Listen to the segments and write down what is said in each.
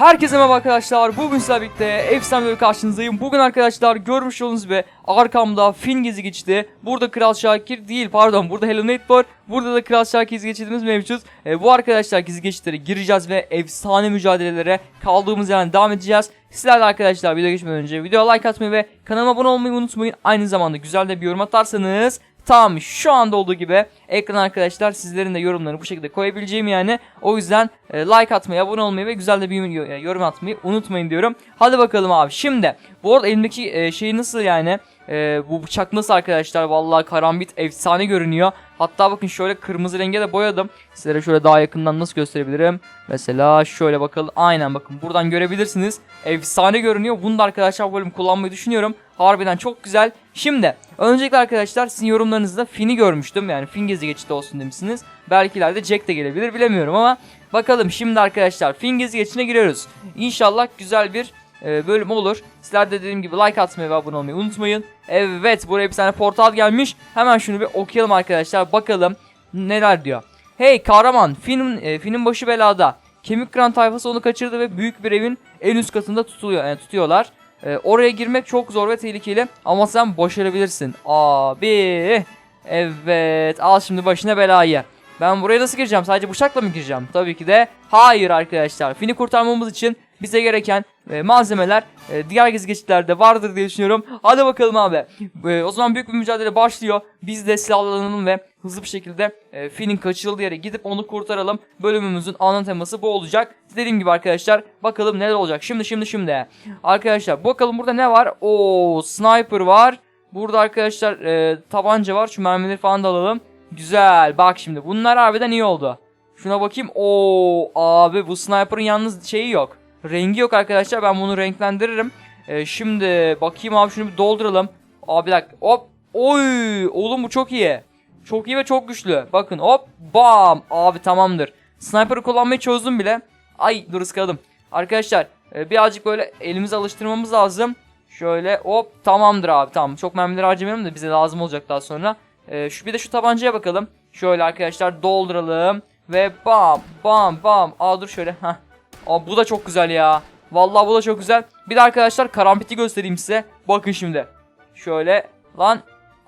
Herkese merhaba arkadaşlar. Bugün sizlerle birlikte efsane bir karşınızdayım. Bugün arkadaşlar görmüş olduğunuz gibi arkamda film gezi geçti. Burada Kral Şakir değil pardon burada Hello Nate var. Burada da Kral Şakir gezi geçidimiz mevcut. E, bu arkadaşlar gezi geçitlere gireceğiz ve efsane mücadelelere kaldığımız yerden devam edeceğiz. Sizler de arkadaşlar video geçmeden önce videoya like atmayı ve kanalıma abone olmayı unutmayın. Aynı zamanda güzel de bir yorum atarsanız Tamam şu anda olduğu gibi ekran arkadaşlar sizlerin de yorumlarını bu şekilde koyabileceğim yani. O yüzden e, like atmayı, abone olmayı ve güzel de bir yorum- e, yorum atmayı unutmayın diyorum. Hadi bakalım abi. Şimdi bu arada elimdeki e, şey nasıl yani? E, bu bıçak nasıl arkadaşlar? Vallahi karambit efsane görünüyor. Hatta bakın şöyle kırmızı renge de boyadım. Sizlere şöyle daha yakından nasıl gösterebilirim? Mesela şöyle bakalım. Aynen bakın buradan görebilirsiniz. Efsane görünüyor. Bunu da arkadaşlar bu bölüm kullanmayı düşünüyorum. Harbiden çok güzel. Şimdi öncelikle arkadaşlar sizin yorumlarınızda Finn'i görmüştüm. Yani Finn gezi geçiti olsun demişsiniz. Belki ileride Jack de gelebilir bilemiyorum ama bakalım şimdi arkadaşlar Finn gezi geçine giriyoruz. İnşallah güzel bir e, bölüm olur. Sizler de dediğim gibi like atmayı ve abone olmayı unutmayın. Evet buraya bir tane portal gelmiş. Hemen şunu bir okuyalım arkadaşlar. Bakalım neler diyor. Hey kahraman Finn'in e, Finn'in başı belada. Kemik kıran tayfası onu kaçırdı ve büyük bir evin en üst katında tutuluyor, yani tutuyorlar. E, oraya girmek çok zor ve tehlikeli ama sen başarabilirsin. Abi. Evet al şimdi başına belayı. Ben buraya nasıl gireceğim? Sadece bıçakla mı gireceğim? Tabii ki de hayır arkadaşlar. Fin'i kurtarmamız için bize gereken e, malzemeler e, diğer gezi geçitlerde vardır diye düşünüyorum. Hadi bakalım abi. E, o zaman büyük bir mücadele başlıyor. Biz de silahlanalım ve hızlı bir şekilde e, Finn'in kaçırıldığı yere gidip onu kurtaralım. Bölümümüzün ana teması bu olacak. Dediğim gibi arkadaşlar bakalım neler olacak. Şimdi şimdi şimdi. Arkadaşlar bakalım burada ne var? Oo sniper var. Burada arkadaşlar e, tabanca var. Şu mermileri falan da alalım. Güzel. Bak şimdi bunlar harbiden iyi oldu. Şuna bakayım. Oo abi bu sniper'ın yalnız şeyi yok. Rengi yok arkadaşlar. Ben bunu renklendiririm. E, şimdi bakayım abi şunu bir dolduralım. Abi bir dakika. Hop. Oy. Oğlum bu çok iyi. Çok iyi ve çok güçlü. Bakın hop. Bam. Abi tamamdır. Sniper'ı kullanmayı çözdüm bile. Ay dur ıskaladım. Arkadaşlar e, birazcık böyle elimizi alıştırmamız lazım. Şöyle hop tamamdır abi tamam. Çok mermileri harcamayalım da bize lazım olacak daha sonra. Ee, şu bir de şu tabancaya bakalım. Şöyle arkadaşlar dolduralım ve bam bam bam. Aa dur şöyle. Heh. Aa bu da çok güzel ya. Vallahi bu da çok güzel. Bir de arkadaşlar karambiti göstereyim size. Bakın şimdi. Şöyle lan.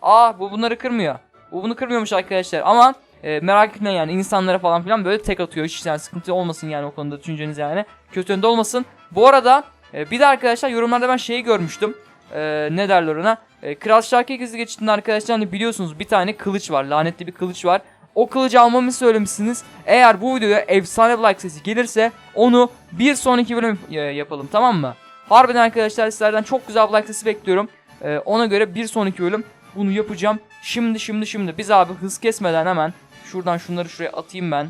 Aa bu bunları kırmıyor. Bu bunu kırmıyormuş arkadaşlar ama e, merak etmeyin yani insanlara falan filan böyle tek atıyor. Hiç yani sıkıntı olmasın yani o konuda düşünceniz yani. Kötü yönde olmasın. Bu arada e, bir de arkadaşlar yorumlarda ben şeyi görmüştüm. E, ne derler ona? E, Kral Şarkı gizli geçtiğinde arkadaşlar hani biliyorsunuz bir tane kılıç var. Lanetli bir kılıç var. O kılıcı almamı söylemişsiniz. Eğer bu videoya efsane like sesi gelirse onu bir sonraki bölüm yapalım tamam mı? Harbiden arkadaşlar sizlerden çok güzel like sesi bekliyorum. E, ona göre bir sonraki bölüm bunu yapacağım. Şimdi şimdi şimdi biz abi hız kesmeden hemen şuradan şunları şuraya atayım ben.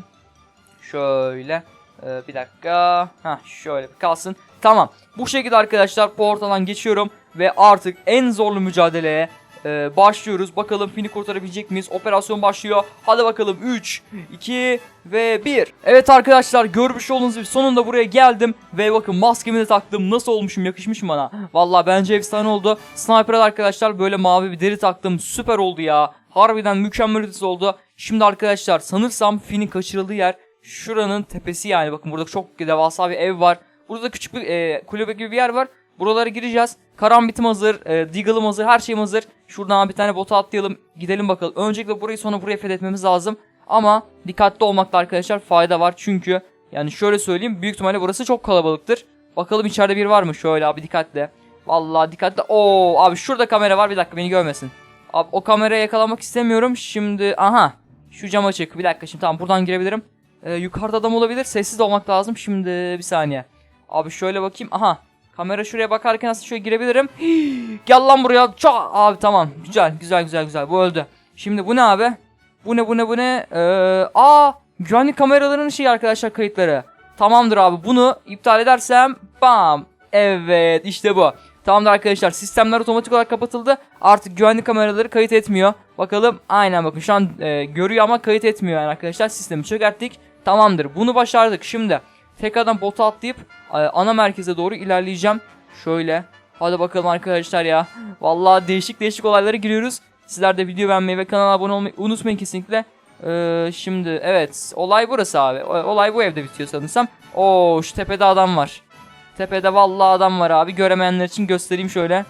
Şöyle. Ee, bir dakika. Hah şöyle bir kalsın. Tamam. Bu şekilde arkadaşlar portaldan geçiyorum. Ve artık en zorlu mücadeleye e, başlıyoruz. Bakalım Finn'i kurtarabilecek miyiz? Operasyon başlıyor. Hadi bakalım 3, 2 ve 1. Evet arkadaşlar görmüş olduğunuz gibi sonunda buraya geldim. Ve bakın maskemi de taktım. Nasıl olmuşum? Yakışmış mı bana? Vallahi bence efsane oldu. Sniper'a da arkadaşlar böyle mavi bir deri taktım. Süper oldu ya. Harbiden mükemmel ötesi oldu. Şimdi arkadaşlar sanırsam Finn'in kaçırıldığı yer şuranın tepesi yani. Bakın burada çok devasa bir ev var. Burada da küçük bir e, kulübe gibi bir yer var. Buralara gireceğiz. Karambitim hazır, e, Deagle'ım hazır, her şeyim hazır. Şuradan bir tane bota atlayalım. Gidelim bakalım. Öncelikle burayı sonra buraya fethetmemiz lazım. Ama dikkatli olmakta arkadaşlar fayda var. Çünkü yani şöyle söyleyeyim büyük ihtimalle burası çok kalabalıktır. Bakalım içeride bir var mı? Şöyle abi dikkatli. Vallahi dikkatli. Oo abi şurada kamera var. Bir dakika beni görmesin. Abi o kameraya yakalamak istemiyorum. Şimdi aha. Şu cam açık. Bir dakika şimdi tamam buradan girebilirim. Ee, yukarıda adam olabilir. Sessiz olmak lazım. Şimdi bir saniye. Abi şöyle bakayım. Aha. Kamera şuraya bakarken aslında şöyle girebilirim. Hii, Gel lan buraya. Çok abi tamam. Güzel güzel güzel güzel. Bu öldü. Şimdi bu ne abi? Bu ne bu ne bu ne? Ee, aa güvenlik kameralarının şey arkadaşlar kayıtları. Tamamdır abi. Bunu iptal edersem bam. Evet işte bu. Tamamdır arkadaşlar. Sistemler otomatik olarak kapatıldı. Artık güvenlik kameraları kayıt etmiyor. Bakalım. Aynen bakın şu an e, görüyor ama kayıt etmiyor yani arkadaşlar. Sistemi çökerttik. Tamamdır. Bunu başardık. Şimdi tekrardan bota atlayıp ana merkeze doğru ilerleyeceğim. Şöyle. Hadi bakalım arkadaşlar ya. Vallahi değişik değişik olaylara giriyoruz. Sizler de video beğenmeyi ve kanala abone olmayı unutmayın kesinlikle. Ee, şimdi evet olay burası abi. Olay bu evde bitiyor sanırsam. Oo şu tepede adam var. Tepede vallahi adam var abi. Göremeyenler için göstereyim şöyle.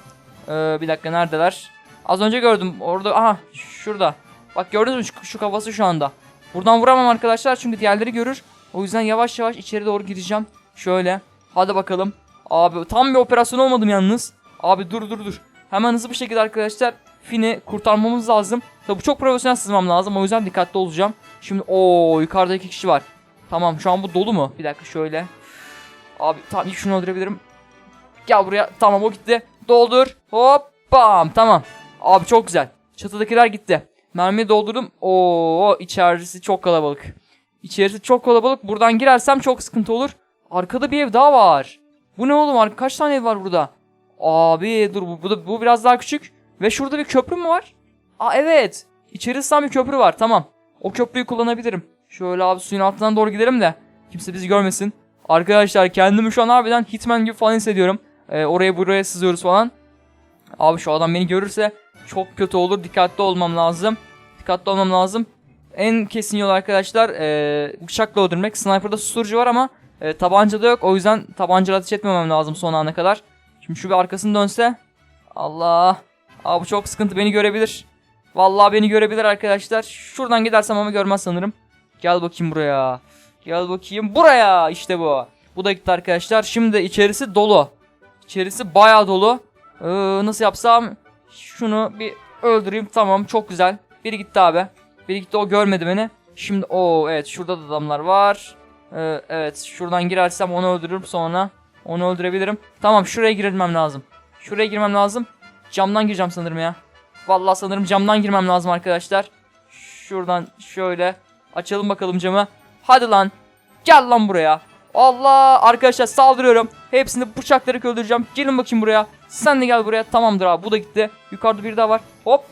Ee, bir dakika neredeler? Az önce gördüm. Orada aha şurada. Bak gördünüz mü şu, şu kafası şu anda. Buradan vuramam arkadaşlar çünkü diğerleri görür. O yüzden yavaş yavaş içeri doğru gireceğim. Şöyle. Hadi bakalım. Abi tam bir operasyon olmadım yalnız. Abi dur dur dur. Hemen hızlı bir şekilde arkadaşlar Fin'i kurtarmamız lazım. Tabi çok profesyonel sızmam lazım. O yüzden dikkatli olacağım. Şimdi o yukarıda iki kişi var. Tamam şu an bu dolu mu? Bir dakika şöyle. Abi tamam ilk şunu öldürebilirim. Gel buraya. Tamam o gitti. Doldur. Hop bam. Tamam. Abi çok güzel. Çatıdakiler gitti. Mermiyi doldurdum. Oo içerisi çok kalabalık. İçerisi çok kalabalık. Buradan girersem çok sıkıntı olur. Arkada bir ev daha var. Bu ne oğlum? Kaç tane ev var burada? Abi dur bu, bu, bu biraz daha küçük. Ve şurada bir köprü mü var? Aa evet. İçerisi tam bir köprü var. Tamam. O köprüyü kullanabilirim. Şöyle abi suyun altından doğru gidelim de. Kimse bizi görmesin. Arkadaşlar kendimi şu an harbiden Hitman gibi falan hissediyorum. Ee, oraya buraya sızıyoruz falan. Abi şu adam beni görürse çok kötü olur. Dikkatli olmam lazım. Dikkatli olmam lazım. En kesin yol arkadaşlar ee, bıçakla öldürmek. Sniper'da susturucu var ama e, tabancada yok. O yüzden tabancayla ateş etmemem lazım son ana kadar. Şimdi şu bir arkasını dönse. Allah. Abi bu çok sıkıntı beni görebilir. Vallahi beni görebilir arkadaşlar. Şuradan gidersem ama görmez sanırım. Gel bakayım buraya. Gel bakayım buraya. İşte bu. Bu da gitti arkadaşlar. Şimdi içerisi dolu. İçerisi bayağı dolu. Ee, nasıl yapsam? Şunu bir öldüreyim. Tamam çok güzel. Biri gitti abi. Biri gitti o görmedi beni. Şimdi o evet şurada da adamlar var. Ee, evet şuradan girersem onu öldürürüm sonra. Onu öldürebilirim. Tamam şuraya girmem lazım. Şuraya girmem lazım. Camdan gireceğim sanırım ya. Vallahi sanırım camdan girmem lazım arkadaşlar. Şuradan şöyle açalım bakalım camı. Hadi lan. Gel lan buraya. Allah arkadaşlar saldırıyorum. Hepsini bıçaklayarak öldüreceğim. Gelin bakayım buraya. Sen de gel buraya. Tamamdır abi bu da gitti. Yukarıda bir daha var. Hop.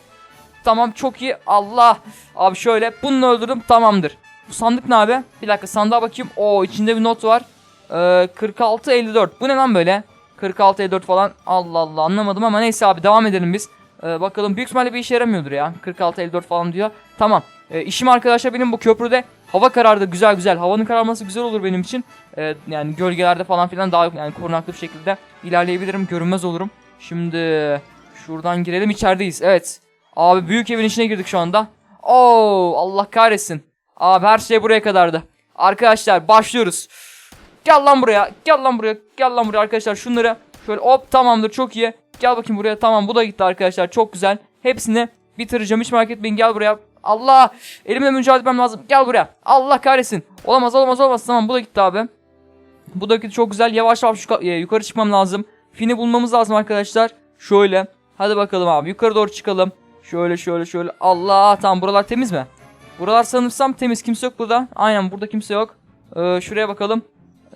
Tamam çok iyi. Allah. Abi şöyle bunu öldürdüm tamamdır. Bu sandık ne abi? Bir dakika sandığa bakayım. Oo içinde bir not var. Ee, 4654. Bu ne lan böyle? 4654 falan. Allah Allah anlamadım ama neyse abi devam edelim biz. Ee, bakalım büyük ihtimalle bir işe yaramıyordur ya. 4654 falan diyor. Tamam. Ee, işim arkadaşlar benim bu köprüde hava karardı güzel güzel. Havanın kararması güzel olur benim için. Ee, yani gölgelerde falan filan daha yani korunaklı bir şekilde ilerleyebilirim. Görünmez olurum. Şimdi şuradan girelim içerideyiz. Evet. Abi büyük evin içine girdik şu anda. Oo Allah kahretsin. Abi her şey buraya kadardı. Arkadaşlar başlıyoruz. Gel lan buraya. Gel lan buraya. Gel lan buraya arkadaşlar. Şunları şöyle hop tamamdır çok iyi. Gel bakayım buraya. Tamam bu da gitti arkadaşlar. Çok güzel. Hepsini bitireceğim. Hiç merak etmeyin. Gel buraya. Allah. Elimle mücadele etmem lazım. Gel buraya. Allah kahretsin. Olamaz olamaz olamaz. Tamam bu da gitti abi. Bu da gitti çok güzel. Yavaş yavaş e, yukarı çıkmam lazım. Fini bulmamız lazım arkadaşlar. Şöyle. Hadi bakalım abi. Yukarı doğru çıkalım. Şöyle şöyle şöyle. Allah. Tamam buralar temiz mi? Buralar sanırsam temiz. Kimse yok burada. Aynen burada kimse yok. Ee, şuraya bakalım.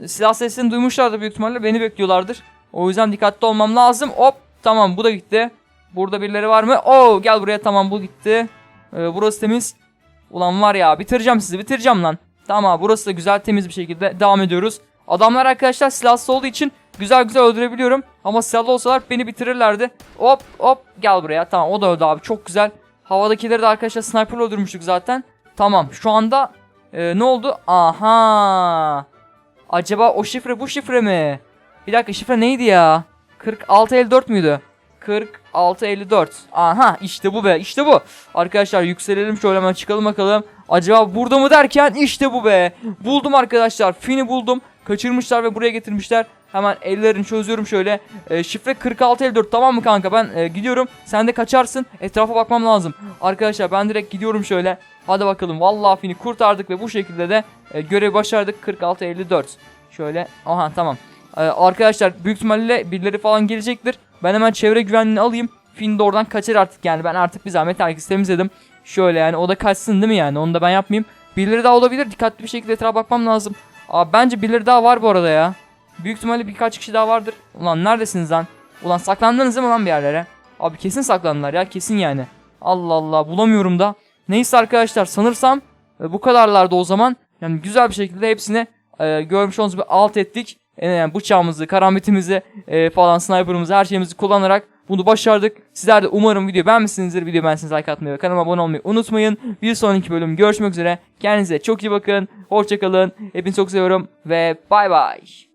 Silah sesini duymuşlardır büyük ihtimalle. Beni bekliyorlardır. O yüzden dikkatli olmam lazım. Hop. Tamam bu da gitti. Burada birileri var mı? Oo gel buraya tamam bu gitti. Ee, burası temiz. Ulan var ya bitireceğim sizi bitireceğim lan. Tamam burası da güzel temiz bir şekilde devam ediyoruz. Adamlar arkadaşlar silahsız olduğu için güzel güzel öldürebiliyorum. Ama silahlı olsalar beni bitirirlerdi. Hop hop gel buraya. Tamam o da öldü abi çok güzel. Havadakileri de arkadaşlar sniperla öldürmüştük zaten. Tamam şu anda e, ne oldu? Aha. Acaba o şifre bu şifre mi? Bir dakika şifre neydi ya? 4654 müydü? 4654. Aha işte bu be işte bu. Arkadaşlar yükselelim şöyle hemen çıkalım bakalım. Acaba burada mı derken işte bu be. Buldum arkadaşlar. Fin'i buldum. Kaçırmışlar ve buraya getirmişler. Hemen ellerini çözüyorum şöyle. E, şifre 4654 tamam mı kanka? Ben e, gidiyorum. Sen de kaçarsın. Etrafa bakmam lazım. Arkadaşlar ben direkt gidiyorum şöyle. Hadi bakalım. Vallahi Fin'i kurtardık ve bu şekilde de e, görevi başardık. 4654. Şöyle. Aha tamam. Ee, arkadaşlar büyük ihtimalle birileri falan gelecektir. Ben hemen çevre güvenliğini alayım. Finn de oradan kaçar artık yani. Ben artık bir zahmet herkesi temizledim. Şöyle yani o da kaçsın değil mi yani? Onu da ben yapmayayım. Birileri daha olabilir. Dikkatli bir şekilde etrafa bakmam lazım. Abi bence birileri daha var bu arada ya. Büyük ihtimalle birkaç kişi daha vardır. Ulan neredesiniz lan? Ulan saklandınız değil mi lan bir yerlere? Abi kesin saklandılar ya kesin yani. Allah Allah bulamıyorum da. Neyse arkadaşlar sanırsam e, bu kadarlardı o zaman. Yani güzel bir şekilde hepsini e, görmüş olduğunuz gibi alt ettik. E, yani bıçağımızı, karambitimizi e, falan sniper'ımızı her şeyimizi kullanarak bunu başardık. Sizler de umarım video beğenmişsinizdir. Video beğendiyseniz like atmayı ve kanalıma abone olmayı unutmayın. Bir sonraki bölüm görüşmek üzere. Kendinize çok iyi bakın. Hoşçakalın. Hepinizi çok seviyorum ve bay bay.